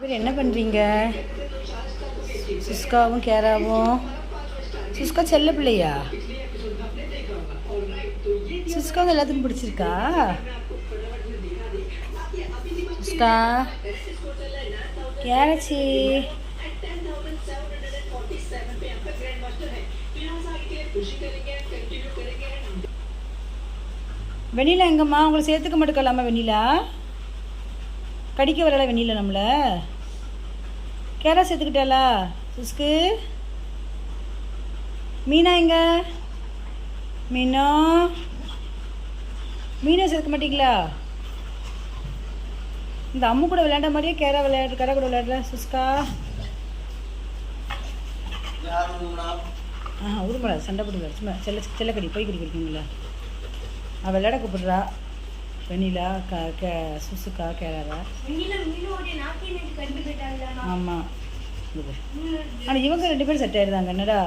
இவர் என்ன பண்ணுறீங்க சுஸ்காவும் கேராவும். சுஸ்கா செல்ல பிள்ளையா? சுஸ்காவும் எல்லாத்துக்கும் பிடிச்சிருக்கா? சுஸ்கா கேரச்சி வெண்ணிலா எங்கம்மா? உங்களை சேர்த்துக்க மாட்டேக்கலாமா வெண்ணிலா? கடிக்க வரல வெண்ணில நம்மள. கேரா சேர்த்துக்கிட்டாளா சுஸ்கு? மீனா எங்க? மீனா? மீனா சேர்க்க மாட்டிங்களா? இந்த அம்மு கூட விளையாண்ட மாதிரியே கேரா விளையாடு கேரா கூட விளையாடல சுஸ்கா. ஆ உருமலை சண்டை போடுங்க சும்மா செல்ல செல்லக்கடி போய் குடிக்கிறீங்களா? அவள் விளையாட கூப்பிடுறா. வெண்ணிலா க கே சுசுக்கா கேராரா ஆமாம் ஆனால் இவங்க ரெண்டு பேரும் செட் ஆயிடுதாங்க என்னடா?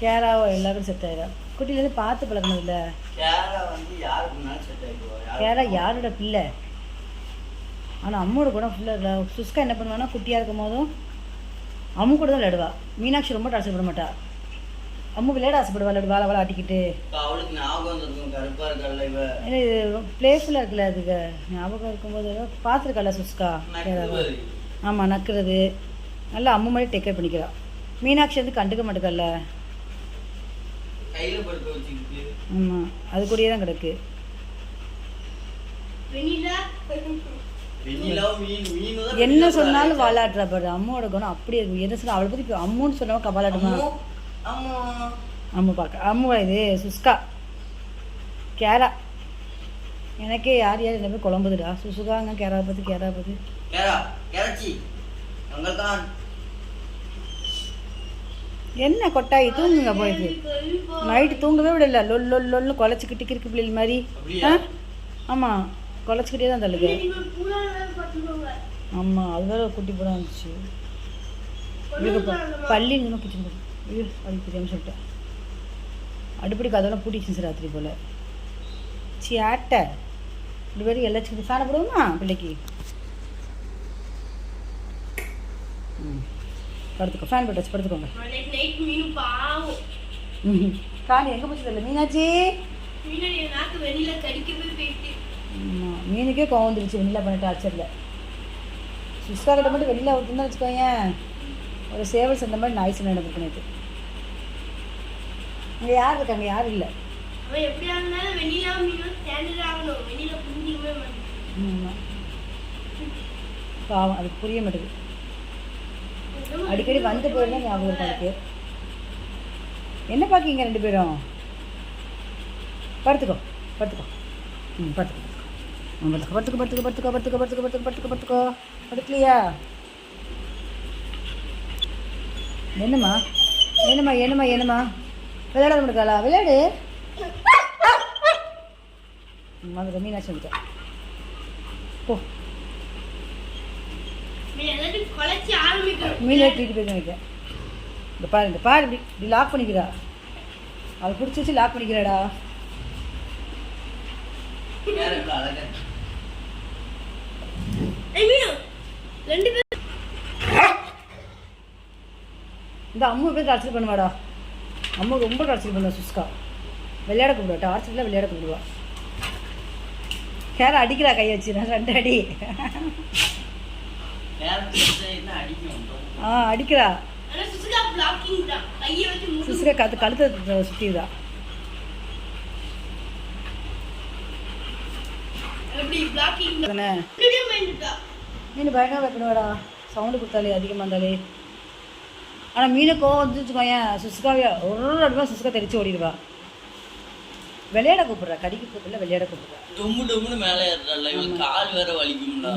கேராவோ எல்லாரும் செட் ஆயிடும் குட்டிலேருந்து பார்த்து பழக்கணும் இல்லை கேரா யாரோட பிள்ளை? ஆனால் அம்மோட குணம் ஃபுல்லாக இல்லை சுஸ்கா என்ன பண்ணுவான்னா குட்டியாக இருக்கும் போதும் அம்மு கூட தான் விளையாடுவா. மீனாட்சி ரொம்ப டார்ச்சர் பண்ண மாட்டா. அம்மு விளையாட ஆசைப்படுவா விளையாடு வாழ வாழ ஆட்டிக்கிட்டு. அவளுக்கு ஞாபகம் வந்திருக்கும் கருப்பா இருக்கல இவ. ஏன்னா இது பிளேஸில் இருக்குல்ல அதுக்கு ஞாபகம் இருக்கும்போது பார்த்துருக்கல சுஸ்கா. ஆமாம் நக்குறது. நல்லா அம்மு மாதிரி டேக் கேர் பண்ணிக்கிறா. மீனாட்சி வந்து கண்டுக்க மாட்டேக்கல்ல ஆமாம் அது கூடயே தான் கிடக்கு. என்ன சொன்னாலும் போல. வாலாடுறா பாரு அம்மாவோட குணம் அப்படியே இருக்கு. என்ன சொன்னா அவளை பற்றி அம்முன்னு சொன்னவன் கபாலாடுமா அம்மு, அம்மு. அம்மு பார்க்க அம்முவா இது சுஸ்கா கேரா. எனக்கே யார் யார் எல்லாமே குழம்புதுடா? சுசுகாங்க கேரா பற்றி கேரா பற்றி கேரா கேரச்சி அங்கதான் என்ன கொட்டாயி தூங்குங்க போயிட்டு. நைட்டு தூங்கவே விடல. லொல் லொல் லொல்னு குலைச்சிக்கிட்டு கிறுக்கு பிள்ளைகள் மாதிரி? ஆ? ஆமாம் குலைச்சிக்கிட்டே தான் தள்ளுங்க ஆமாம் அது வேற குட்டி படம் வந்துச்சு. இவருக்கு ப- பள்ளி இன்னும் கிச்சன் போகும் ஐயோ அது தெரியாமல் சொல்லிட்டேன். அடுப்படி கதவெல்லாம் பூட்டிச்சு ராத்திரி போல். சி ஆட்டை. இப்படி பேருக்கு எல்லா சிக்கன் ஃபேனை போடுவோமா பிள்ளைக்கு? ம். படுத்துக்கோ ஃபேன் போட்டாச்சு படுத்துக்கோங்க. ம் காணி எங்கே போச்சு தெரியல ஆமாம் மீனுக்கே கோவம் வந்துருச்சு வெளியில் பண்ணிட்டு ஆச்சரில் சுஸ்கா கிட்ட மட்டும் வெளியில் விட்டுருந்தா வச்சுக்கோயேன். ஒரு சேவல் சேர்ந்த மாதிரி நாய் சண்டை நடந்திருக்கு நேற்று இங்கே யார் இருக்காங்க? யாரும் இல்லை? பாவம் அதுக்கு புரிய மாட்டேங்குது. அடிக்கடி வந்து போயிருந்தா ஞாபகம் இருக்கும் அதுக்கு என்ன பார்க்கீங்க ரெண்டு பேரும்? படுத்துக்கோ படுத்துக்கோ. ம் படுத்துக்கோ ம், படுத்துக்கோ. படுத்துக்கோ படுத்துக்கோ படுத்துக்கோ படுத்துக்கோ படுத்துக்கோ படுத்துக்கோ படுத்துக்கோ படுத்துக்கோ. படுக்கலையா? என்னம்மா? என்னம்மா என்னம்மா என்னம்மா? விளையாட. முடிக்காளா விளையாடு மீனாட்சி வந்துட்டேன் போ. மீனை தூக்கிட்டு போய் இந்த பாரு இந்த பாரு இப்படி இப்படி லாக் பண்ணிக்கிறா. அவள் பிடிச்சி வச்சு லாக் பண்ணிக்கிறாடா. இந்த அம்மு போய் டார்ச்சர் பண்ணுவாடா. அம்மு ரொம்ப டார்ச்சர் பண்ணுவா சுஸ்கா விளையாட கூப்பிடுவா டார்ச்சர்லாம் விளையாட கூப்பிடுவா. யாரும் அடிக்கிறா கையை வச்சு. நான் ரெண்டு அடி. ஆ அடிக்கிறா. சுஸ்கா கத்து கழுத்தை சுற்றிதா நீ பயங்கரமாக வைக்கணும்டா சவுண்டு கொடுத்தாலே அதிகமாக இருந்தாலே. ஆனால் மீனுக்கு கோவம் வந்துச்சுக்கோ ஏன் சுஸ்காவே ஒரு ரெண்டுமே சுஸ்கா தெளிச்சு ஓடிடுவா. விளையாட கூப்பிட்றா. கடிக்கு கூப்பிடல விளையாட கூப்பிட்றா. டொம்பு டொம்புன்னு மேலே ஏறுறாள் கால் வேற வலிக்கும்டா